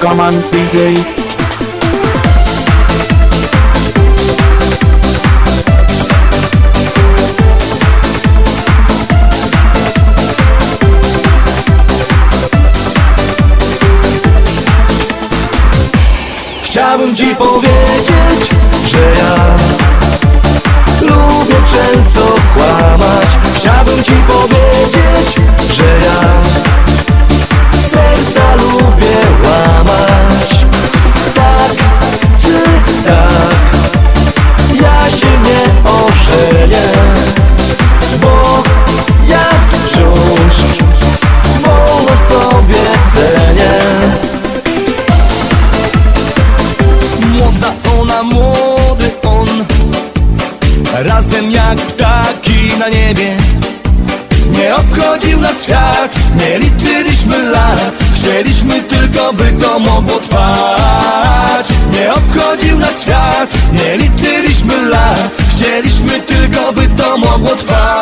Come on DJ Chciałbym ci powiedzieć, że ja lubię często na niebie. Nie obchodził nas świat, nie liczyliśmy lat. Chcieliśmy tylko, by to mogło trwać. Nie obchodził nas świat, nie liczyliśmy lat. Chcieliśmy tylko, by to mogło trwać.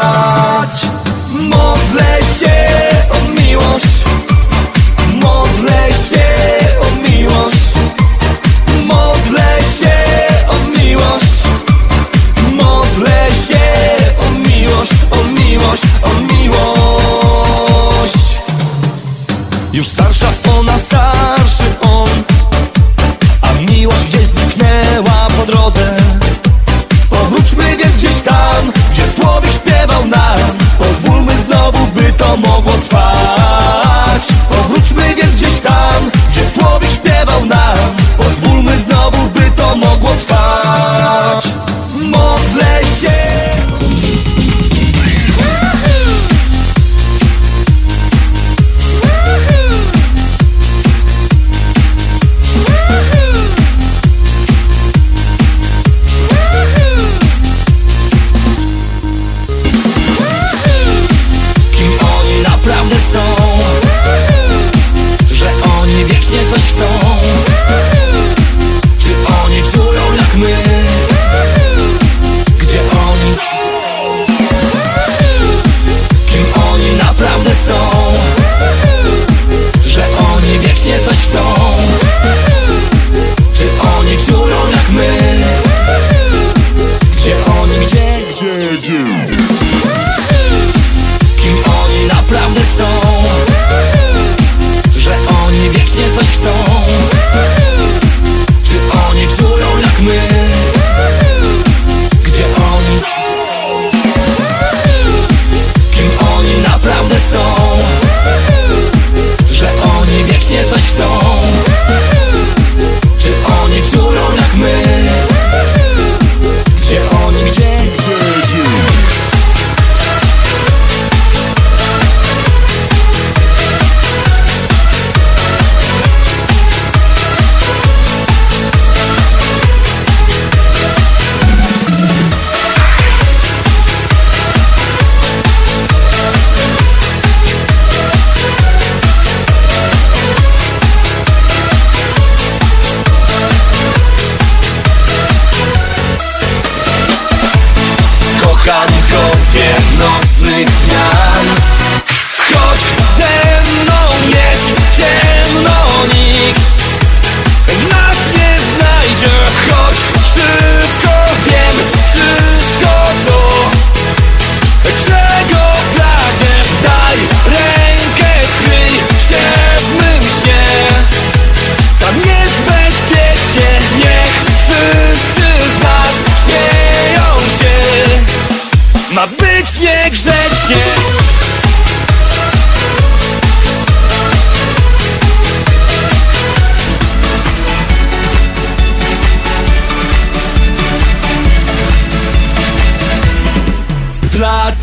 Now.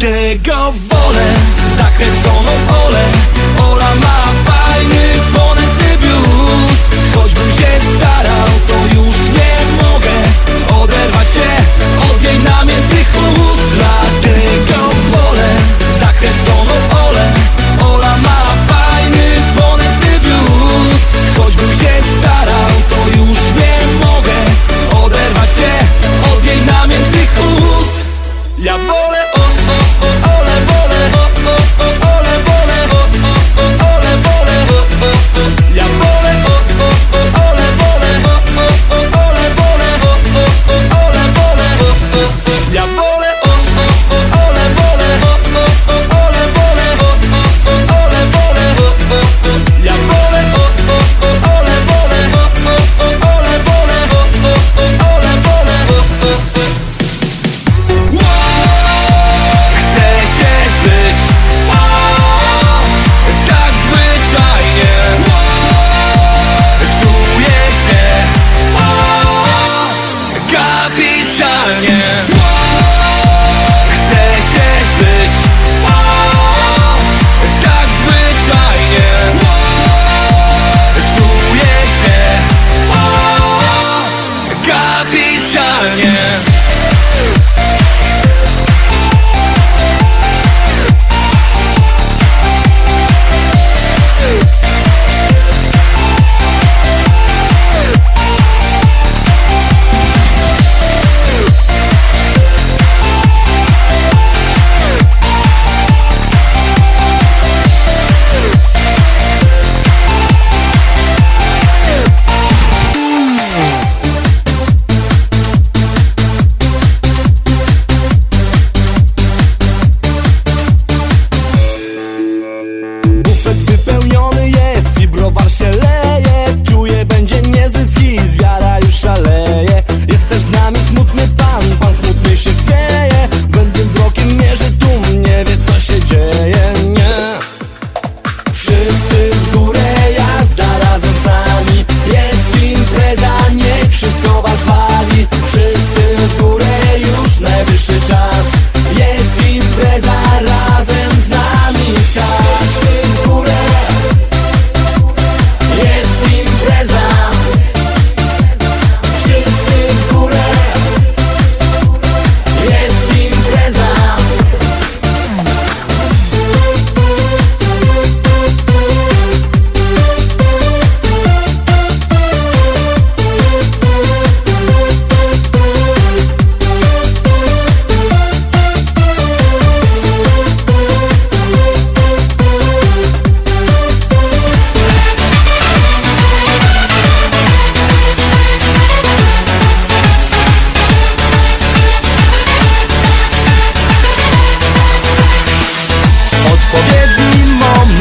Dlatego wolę zakręconą olę. Ola ma fajny ponętny biust Choćbym się starał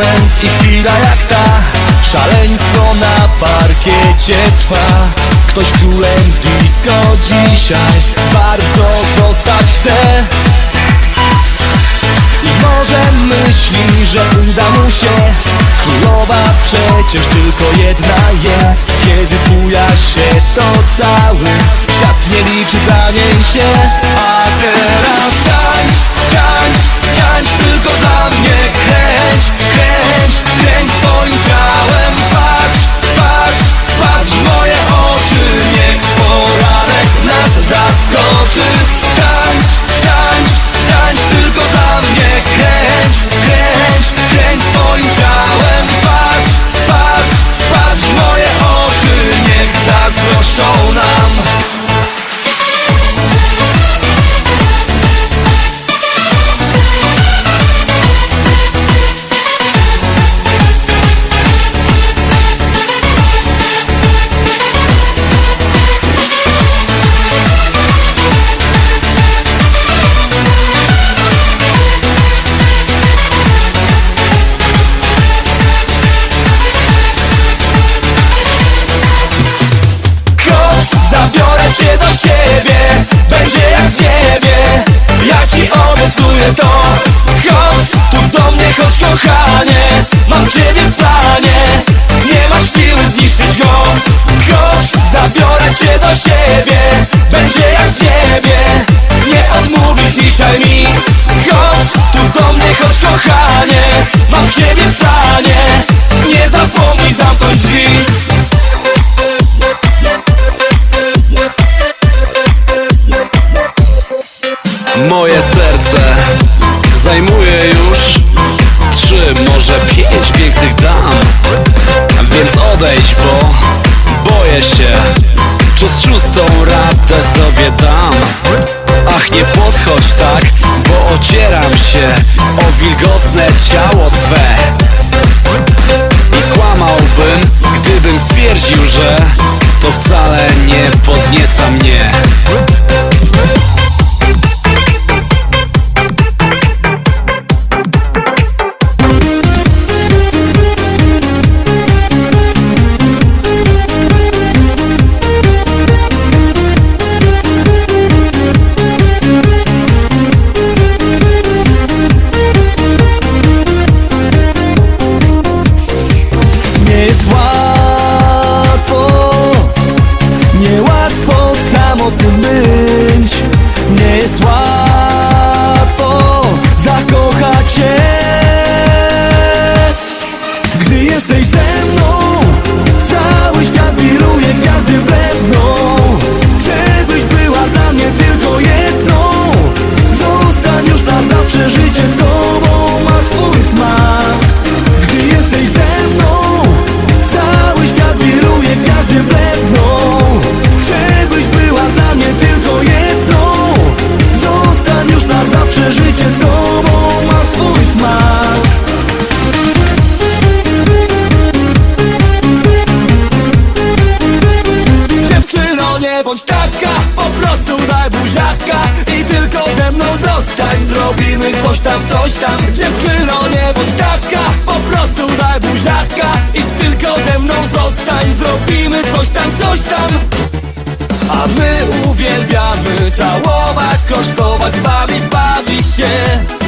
chwila jak ta. Szaleństwo na parkiecie trwa. Ktoś królem disco dzisiaj. Bardzo zostać chce i może myśli, że uda mu się. Królowa przecież tylko jedna jest. Kiedy buja się to cały Świat nie liczy dla niej się Moje serce zajmuje już trzy, może pięć pięknych dam. Więc odejdź, bo boję się Czy z szóstą radę sobie dam. Ach, nie podchodź tak, bo ocieram się O wilgotne ciało Twe. I skłamałbym, gdybym stwierdził, że To wcale nie podnieca mnie bądź taka Po prostu daj buziaka I tylko ze mną zostań. Zrobimy coś tam, coś tam. Dziewczyno nie bądź taka Po prostu daj buziaka I tylko ze mną zostań. Zrobimy coś tam, coś tam. A my uwielbiamy całować, kosztować, bawić, bawić się